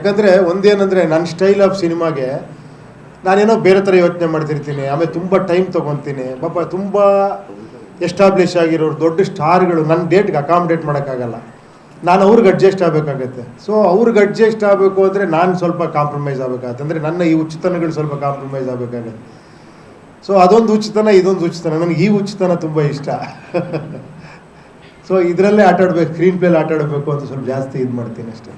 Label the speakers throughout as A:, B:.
A: ಯಾಕಂದರೆ ಒಂದೇನಂದರೆ ನನ್ನ style of ಸಿನಿಮಾಗೆ ನಾನೇನೋ ಬೇರೆ ಥರ ಯೋಚನೆ ಮಾಡ್ತಿರ್ತೀನಿ, ಆಮೇಲೆ ತುಂಬ ಟೈಮ್ ತೊಗೊತೀನಿ, ಪಾಪ ತುಂಬ ಎಸ್ಟಾಬ್ಲಿಷ್ ಆಗಿರೋರು, ದೊಡ್ಡ ಸ್ಟಾರ್ಗಳು ನನ್ನ ಡೇಟ್ಗೆ ಅಕಾಮಡೇಟ್ ಮಾಡೋಕ್ಕಾಗಲ್ಲ. ನಾನು ಅವ್ರಿಗೆ ಅಡ್ಜಸ್ಟ್ ಆಗಬೇಕಾಗತ್ತೆ. ಸೊ ಅವ್ರಿಗೆ ಅಡ್ಜಸ್ಟ್ ಆಗಬೇಕು ಅಂದರೆ ನಾನು ಸ್ವಲ್ಪ ಕಾಂಪ್ರಮೈಸ್ ಆಗಬೇಕಾಗತ್ತೆ. ಅಂದರೆ ನನ್ನ ಈ ಉಚಿತನಗಳು ಸ್ವಲ್ಪ ಕಾಂಪ್ರಮೈಸ್ ಆಗಬೇಕಾಗತ್ತೆ. ಸೊ ಅದೊಂದು ಉಚಿತನ, ಇದೊಂದು ಉಚಿತನ. ನನಗೆ ಈ ಉಚಿತನ ತುಂಬ ಇಷ್ಟ. ಸೊ ಇದರಲ್ಲೇ ಆಟಾಡಬೇಕು ಸ್ಕ್ರೀನ್ ಪ್ಲೇಲಿ ಆಟಾಡಬೇಕು ಅಂತ ಸ್ವಲ್ಪ ಜಾಸ್ತಿ ಇದು ಮಾಡ್ತೀನಿ ಅಷ್ಟೇ.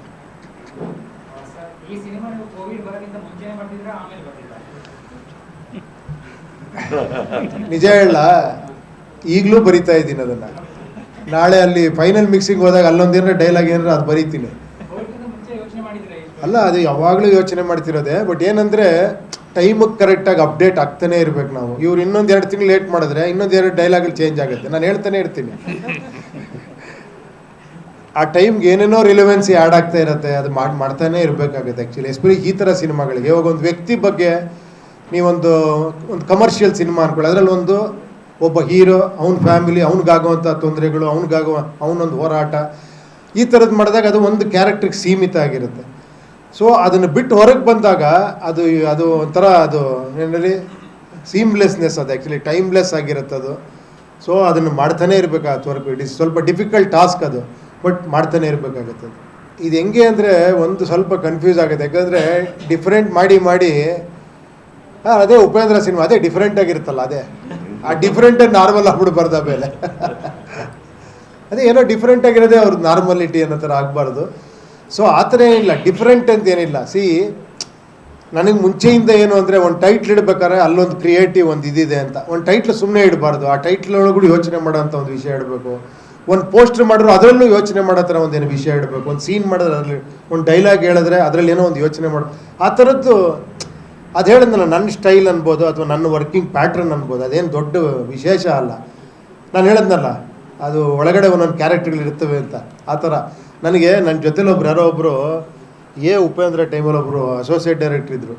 B: ಈ ಸಿನಿಮಾ ನೀವು ಕೋವಿಡ್ ಬರೋಕ್ಕಿಂತ ಮುಂಚೆನೆ ಬರ್ತಿದ್ರ ಆಮೇಲೆ ಬರ್ತಿದ್ರ
A: ನಿಜ ಹೇಳ ಈಗಲೂ ಬರಿತಾ ಇದ್ದೀನಿ ಅದನ್ನ. ನಾಳೆ ಅಲ್ಲಿ ಫೈನಲ್ ಮಿಕ್ಸಿಂಗ್ ಹೋದಾಗ ಅಲ್ಲೊಂದೇನಾರ ಡೈಲಾಗ್ ಏನಾರ ಅದು ಬರೀತೀನಿ. ಅಲ್ಲ ಅದು ಯಾವಾಗಲೂ ಯೋಚನೆ ಮಾಡ್ತಿರೋದೆ ಬಟ್ ಏನಂದರೆ ಟೈಮಿಗೆ ಕರೆಕ್ಟಾಗಿ ಅಪ್ಡೇಟ್ ಆಗ್ತಾನೆ ಇರ್ಬೇಕು ನಾವು. ಇವ್ರು ಇನ್ನೊಂದು ಎರಡು ತಿಂಗಳು ಲೇಟ್ ಮಾಡಿದ್ರೆ ಇನ್ನೊಂದು ಎರಡು ಡೈಲಾಗ್ ಚೇಂಜ್ ಆಗುತ್ತೆ. ನಾನು ಹೇಳ್ತಾನೆ ಇರ್ತೀನಿ. ಆ ಟೈಮ್ಗೆ ಏನೇನೋ ರಿಲೆವೆನ್ಸಿ ಆ್ಯಡ್ ಆಗ್ತಾ ಇರುತ್ತೆ, ಅದು ಮಾಡಿ, ಮಾಡ್ತಾನೆ ಇರಬೇಕಾಗುತ್ತೆ ಆ್ಯಕ್ಚುಲಿ ಎಸ್ಪೆಷಲಿ ಈ ಥರ ಸಿನಿಮಾಗಳಿಗೆ. ಇವಾಗ ಒಂದು ವ್ಯಕ್ತಿ ಬಗ್ಗೆ ನೀವೊಂದು, ಒಂದು ಕಮರ್ಷಿಯಲ್ ಸಿನಿಮಾ ಅನ್ಕೊಳ್ಳಿ ಅದರಲ್ಲಿ ಒಂದು ಒಬ್ಬ ಹೀರೋ ಅವ್ನ ಫ್ಯಾಮಿಲಿ ಅವ್ನಿಗಾಗುವಂಥ ತೊಂದರೆಗಳು, ಅವ್ನಿಗಾಗುವ, ಅವನೊಂದು ಹೋರಾಟ, ಈ ಥರದ್ದು ಮಾಡಿದಾಗ ಅದು ಒಂದು ಕ್ಯಾರೆಕ್ಟ್ರಿಗೆ ಸೀಮಿತ ಆಗಿರುತ್ತೆ. ಸೊ ಅದನ್ನು ಬಿಟ್ಟು ಹೊರಗೆ ಬಂದಾಗ ಅದು ಅದು ಒಂಥರ ಅದು ಏನೇಳಿ ಸೀಮ್ಲೆಸ್ನೆಸ್ ಅದು ಆ್ಯಕ್ಚುಲಿ ಟೈಮ್ಲೆಸ್ ಆಗಿರುತ್ತೆ ಅದು ಸೊ ಅದನ್ನು ಮಾಡ್ತಾನೆ ಇರಬೇಕಾಗುತ್ತೆ ವರ್ಕ್ ಇಟ್ ಇಸ್ ಸ್ವಲ್ಪ ಡಿಫಿಕಲ್ಟ್ ಟಾಸ್ಕ್ ಅದು. ಬಟ್ ಮಾಡ್ತಾನೆ ಇರಬೇಕಾಗತ್ತೆ ಇದು ಹೆಂಗೆ ಅಂದರೆ ಒಂದು ಸ್ವಲ್ಪ ಕನ್ಫ್ಯೂಸ್ ಆಗುತ್ತೆ. ಯಾಕಂದರೆ ಡಿಫ್ರೆಂಟ್ ಮಾಡಿ ಮಾಡಿ ಹಾಂ ಅದೇ ಉಪೇಂದ್ರ ಸಿನಿಮಾ, ಅದೇ ಡಿಫ್ರೆಂಟ್ ಆಗಿರುತ್ತಲ್ಲ, ಅದೇ. ಆ ಡಿಫ್ರೆಂಟ್ ನಾರ್ಮಲ್ ಆಗ್ಬಿಡ್ಬಾರ್ದು ಆಮೇಲೆ ಅದೇ ಏನೋ ಡಿಫ್ರೆಂಟ್ ಆಗಿರೋದೇ ಅವ್ರದ್ದು ನಾರ್ಮಲಿಟಿ ಅನ್ನೋ ಥರ ಆಗಬಾರ್ದು. ಸೊ ಆ ಥರ ಏನಿಲ್ಲ. ಡಿಫ್ರೆಂಟ್ ಅಂತ ಏನಿಲ್ಲ. ಸಿ ನನಗೆ ಮುಂಚೆಯಿಂದ ಏನು ಅಂದರೆ ಒಂದು ಟೈಟ್ಲ್ ಇಡ್ಬೇಕಾದ್ರೆ ಅಲ್ಲೊಂದು ಕ್ರಿಯೇಟಿವ್ ಒಂದು ಇದಿದೆ ಅಂತ. ಒಂದು ಟೈಟ್ಲ್ ಸುಮ್ಮನೆ ಇಡಬಾರ್ದು. ಆ ಟೈಟ್ಲ್ ಒಳಗೂ ಯೋಚನೆ ಮಾಡೋಂಥ ಒಂದು ವಿಷಯ ಇಡಬೇಕು. ಒಂದು ಪೋಸ್ಟರ್ ಮಾಡಿದ್ರು, ಅದರಲ್ಲೂ ಯೋಚನೆ ಮಾಡೋ ಥರ ಒಂದೇನು ವಿಷಯ ಇಡಬೇಕು. ಒಂದು ಸೀನ್ ಮಾಡಿದ್ರೆ ಅದರಲ್ಲಿ ಒಂದು ಡೈಲಾಗ್ ಹೇಳಿದ್ರೆ ಅದರಲ್ಲಿ ಏನೋ ಒಂದು ಯೋಚನೆ ಮಾಡೋ. ಆ ಥರದ್ದು ಅದು ಹೇಳಿದ್ನಲ್ಲ ನನ್ನ ಸ್ಟೈಲ್ ಅನ್ಬೋದು ಅಥವಾ ನನ್ನ ವರ್ಕಿಂಗ್ ಪ್ಯಾಟ್ರನ್ ಅನ್ಬೋದು, ಅದೇನು ದೊಡ್ಡ ವಿಶೇಷ ಅಲ್ಲ. ನಾನು ಹೇಳಿದ್ನಲ್ಲ, ಅದು ಒಳಗಡೆ ಒಂದೊಂದು ಕ್ಯಾರೆಕ್ಟರ್ಗಳು ಇರ್ತವೆ ಅಂತ. ಆ ಥರ. ನನಗೆ ನನ್ನ ಜೊತೆಲಿ ಒಬ್ರು, ಯಾರೋ ಒಬ್ಬರು ಎ ಉಪೇಂದ್ರ ಟೈಮಲ್ಲಿ ಒಬ್ಬರು ಅಸೋಸಿಯೇಟ್ ಡೈರೆಕ್ಟರ್ ಇದ್ದರು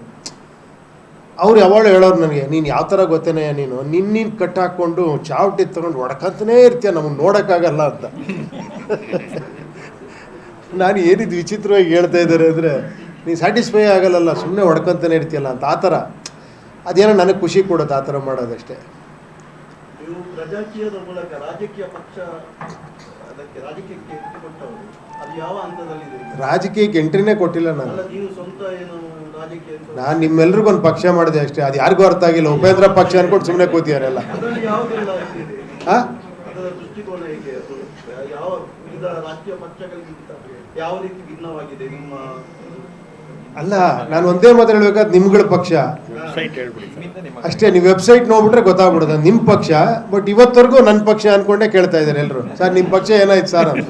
A: ಅವ್ರು ಯಾವಾಗಲೂ ಹೇಳೋರು ನನಗೆ, ನೀನು ಯಾವ ಥರ ಗೊತ್ತೇನೆ ನೀನು? ನಿನ್ನ ನೀನು ಕಟ್ ಹಾಕ್ಕೊಂಡು ಚಾವಟಿ ತೊಗೊಂಡು ಹೊಡ್ಕಂತನೇ ಇರ್ತೀಯ ನಮಗೆ ನೋಡೋಕ್ಕಾಗಲ್ಲ ಅಂತ. ನಾನು ಏನಿದು ವಿಚಿತ್ರವಾಗಿ ಹೇಳ್ತಾ ಇದ್ದಾರೆ ಅಂದರೆ, ನೀನು ಸ್ಯಾಟಿಸ್ಫೈ ಆಗಲ್ಲಲ್ಲ ಸುಮ್ಮನೆ ಹೊಡ್ಕೊಂತಾನೆ ಇರ್ತೀಯಲ್ಲ ಅಂತ. ಆ ಥರ. ಅದೇನೋ ನನಗೆ ಖುಷಿ ಕೊಡೋದು ಆ ಥರ ಮಾಡೋದಷ್ಟೇ.
C: ನೀವು ಪ್ರಜಾಕೀಯದ ಮೂಲಕ ರಾಜಕೀಯ ಪಕ್ಷ ಅದಕ್ಕೆ ರಾಜಕೀಯಕ್ಕೆ ಎಂಟ್ರಿ ಕೊಟ್ಟವರು ಅದು ಯಾವ ಹಂತದಲ್ಲಿದೆ ಈಗ?
A: ರಾಜಕೀಯಕ್ಕೆ ಎಂಟ್ರಿನೇ ಕೊಟ್ಟಿಲ್ಲ ನಾನು.
C: ಅಲ್ಲ ನೀವು ಸ್ವಂತ ಏನು ರಾಜಕೀಯ ಅಂತ-
A: ನಾನು ನಿಮ್ಮೆಲ್ರಿಗೂ ಒಂದು ಪಕ್ಷ ಮಾಡಿದೆ ಅಷ್ಟೇ. ಅದು ಯಾರಿಗೂ ಅರ್ಥ ಆಗಿಲ್ಲ. ಉಪೇಂದ್ರ ಪಕ್ಷ ಅನ್ಕೊಂಡು ಸುಮ್ಮನೆ ಕೂತಿಯಾರೆಲ್ಲ
C: ಅದರಲ್ಲಿ ಯಾವುದೆಲ್ಲ ಇದೆ? ಅದರ ದೃಷ್ಟಿಕೋನ ಹೇಗೆ? ಅದು ಯಾವ ವಿವಿಧ ರಾಜಕೀಯ ಪಕ್ಷಗಳಿಗಿಂತ ಯಾವ ರೀತಿ ಭಿನ್ನವಾಗಿದೆ ನಿಮ್ಮ
A: ಅಲ್ಲ ನಾನು ಒಂದೇ ಮಾತು ಹೇಳ್ಬೇಕಾದ್ ನಿಮ್ಗಳ ಪಕ್ಷ. ಅಷ್ಟೇ ನೀವು ವೆಬ್ಸೈಟ್ ನೋಡ್ಬಿಟ್ರೆ ಗೊತ್ತಾಗ್ಬಿಡುತ್ತೆ. ನಿಮ್ಮ ಪಕ್ಷ ಬಟ್ ಇವತ್ತವರೆಗೂ ನನ್ನ ಪಕ್ಷ ಅನ್ಕೊಂಡೇ ಕೇಳ್ತಾ ಇದ್ದಾರೆ ಎಲ್ಲರೂ ಸರ್ ನಿಮ್ಮ ಪಕ್ಷ ಏನಾಯ್ತು ಸರ್ ಅಂತ.